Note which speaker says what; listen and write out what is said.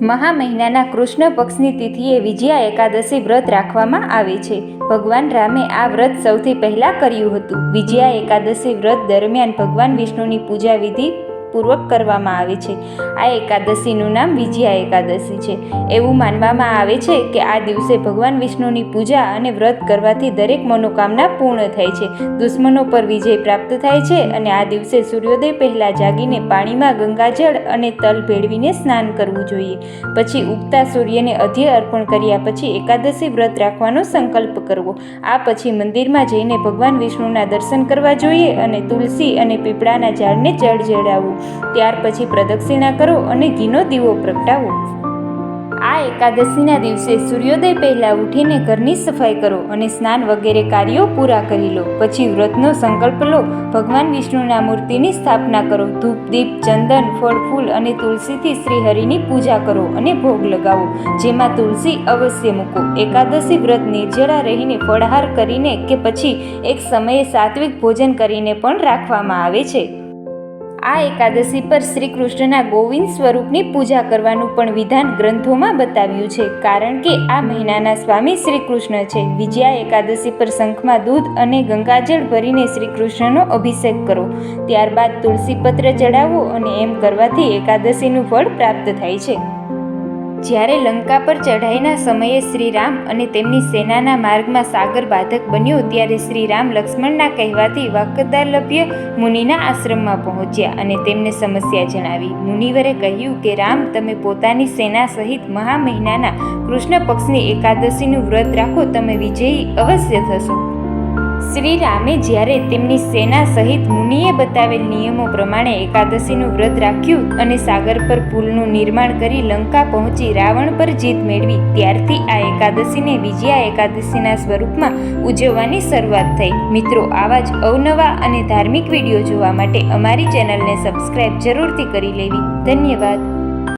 Speaker 1: મહા મહિનાના કૃષ્ણ પક્ષની તિથિએ વિજયા એકાદશી વ્રત રાખવામાં આવે છે. ભગવાન રામે આ વ્રત સૌથી પહેલાં કર્યું હતું. વિજયા એકાદશી વ્રત દરમિયાન ભગવાન વિષ્ણુની પૂજા વિધિ પૂર્વક કરવામાં આવે છે. આ એકાદશીનું નામ વિજયા એકાદશી છે. એવું માનવામાં આવે છે કે આ દિવસે ભગવાન વિષ્ણુની પૂજા અને વ્રત કરવાથી દરેક મનોકામના પૂર્ણ થાય છે. દુશ્મનો પર વિજય પ્રાપ્ત થાય છે અને આ દિવસે સૂર્યોદય પહેલાં જાગીને પાણીમાં ગંગાજળ અને તલ ભેળવીને સ્નાન કરવું જોઈએ. પછી ઉગતા સૂર્યને અધ્ય અર્પણ કર્યા પછી એકાદશી વ્રત રાખવાનો સંકલ્પ કરવો. આ પછી મંદિરમાં જઈને ભગવાન વિષ્ણુના દર્શન કરવા જોઈએ અને તુલસી અને પીપળાના ઝાડને જળ જડાવવું ત્યાર પછી પ્રદક્ષિણા કરો અને ઘીનો દીવો પ્રગટાવો. આ એકાદશીના દિવસે સૂર્યોદય પહેલાં ઉઠીને ઘરની સફાઈ કરો અને સ્નાન વગેરે કાર્યો પૂરા કરી લો. પછી વ્રતનો સંકલ્પ લો. ભગવાન વિષ્ણુના મૂર્તિની સ્થાપના કરો. ધૂપ, દીપ, ચંદન, ફળ, ફૂલ અને તુલસીથી શ્રીહરિની પૂજા કરો અને ભોગ લગાવો. જેમાં તુલસી અવશ્ય મૂકો. એકાદશી વ્રત નિર્જળા રહીને ફળહાર કરીને કે પછી એક સમયે સાત્વિક ભોજન કરીને પણ રાખવામાં આવે છે. આ એકાદશી પર શ્રી કૃષ્ણના ગોવિંદ સ્વરૂપની પૂજા કરવાનું પણ વિધાન ગ્રંથોમાં બતાવ્યું છે. કારણ કે આ મહિનાના સ્વામી શ્રી કૃષ્ણ છે. વિજયા એકાદશી પર શંખમાં દૂધ અને ગંગાજળ ભરીને શ્રી કૃષ્ણનો અભિષેક કરો. ત્યારબાદ તુલસી પત્ર ચડાવો અને એમ કરવાથી એકાદશીનું ફળ પ્રાપ્ત થાય છે. જ્યારે લંકા પર ચઢાઈના સમયે શ્રીરામ અને તેમની સેનાના માર્ગમાં સાગર બાધક બન્યો, ત્યારે શ્રીરામ લક્ષ્મણના કહેવાથી વાકદાલભ્ય મુનિના આશ્રમમાં પહોંચ્યા અને તેમને સમસ્યા જણાવી. મુનિવરે કહ્યું કે, રામ, તમે પોતાની સેના સહિત મહા મહિનાના કૃષ્ણ પક્ષની એકાદશીનું વ્રત રાખો. તમે વિજયી અવશ્ય થશો. શ્રી રામે જ્યારે તેમની સેના સહિત મુનિએ બતાવેલ નિયમો પ્રમાણે એકાદશીનું વ્રત રાખ્યું અને સાગર પર પુલનું નિર્માણ કરી લંકા પહોંચી રાવણ પર જીત મેળવી, ત્યારથી આ એકાદશીને વિજયા એકાદશીના સ્વરૂપમાં ઉજવવાની શરૂઆત થઈ. મિત્રો, આવા જ અવનવા અને ધાર્મિક વીડિયો જોવા માટે અમારી ચેનલને સબસ્ક્રાઇબ જરૂરથી કરી લેવી. ધન્યવાદ.